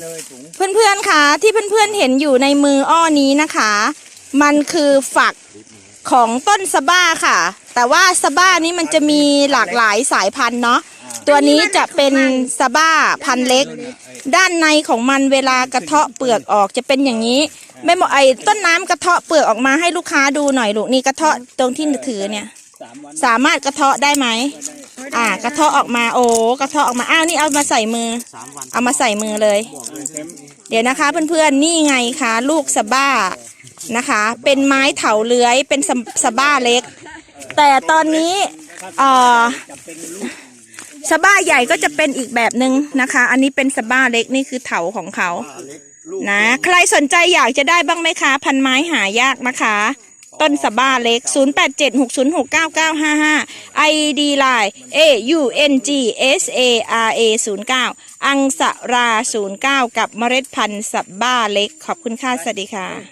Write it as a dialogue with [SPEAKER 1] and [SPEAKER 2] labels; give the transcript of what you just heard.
[SPEAKER 1] เลยถุง
[SPEAKER 2] เพื่อนๆคะที่เพื่อนๆเห็นอยู่ในมืออ้อนี้นะคะ มันคือฝักของต้นสะบ้าค่ะ แต่ว่าสะบ้านี้มันจะมีหลากหลายสายพันธุ์เนาะตัวนี้จะเป็นสะบ้าพันธุ์เล็ก ด้านในของมันเวลากระเทาะเปลือกออกจะเป็นอย่างนี้ไม่เหมาะไอ้ต้นน้ำกระเทาะเปลือกออกมาให้ลูกค้าดูหน่อยลูกนี่กระเทาะตรงที่ถือเนี่ย
[SPEAKER 1] สามวัน
[SPEAKER 2] สามารถกระเทาะได้ไหม อ่ากระเทาะออกมาโอ้กระเทาะออกมาอ้าวนี่เอามาใส่มือ
[SPEAKER 1] สามวัน
[SPEAKER 2] เอามาใส่มือเลย
[SPEAKER 1] บอกเลยเต็ม
[SPEAKER 2] เดี๋ยวนะคะเพื่อนๆนี่ไงคะลูกสะบ้านะคะ เป็นไม้เถาเลื้อยเป็นสะสะบ้าเล็ก แต่ตอนนี้เอ่อสะบ้าใหญ่ก็จะเป็นอีกแบบหนึ่งนะคะ อันนี้เป็นสะบ้าเล็กนี่คือเถาของเขา
[SPEAKER 1] เล็กลูก
[SPEAKER 2] นะใครสนใจอยากจะได้บ้างไหมคะ พันไม้หายากนะคะ ต้นสบ้าเล็ก 0876069955 ID Line A U N G S A R A 09อังสรา 09 กับเมล็ดพันธุ์สบ้าเล็ก ขอบคุณค่ะ สวัสดีค่ะ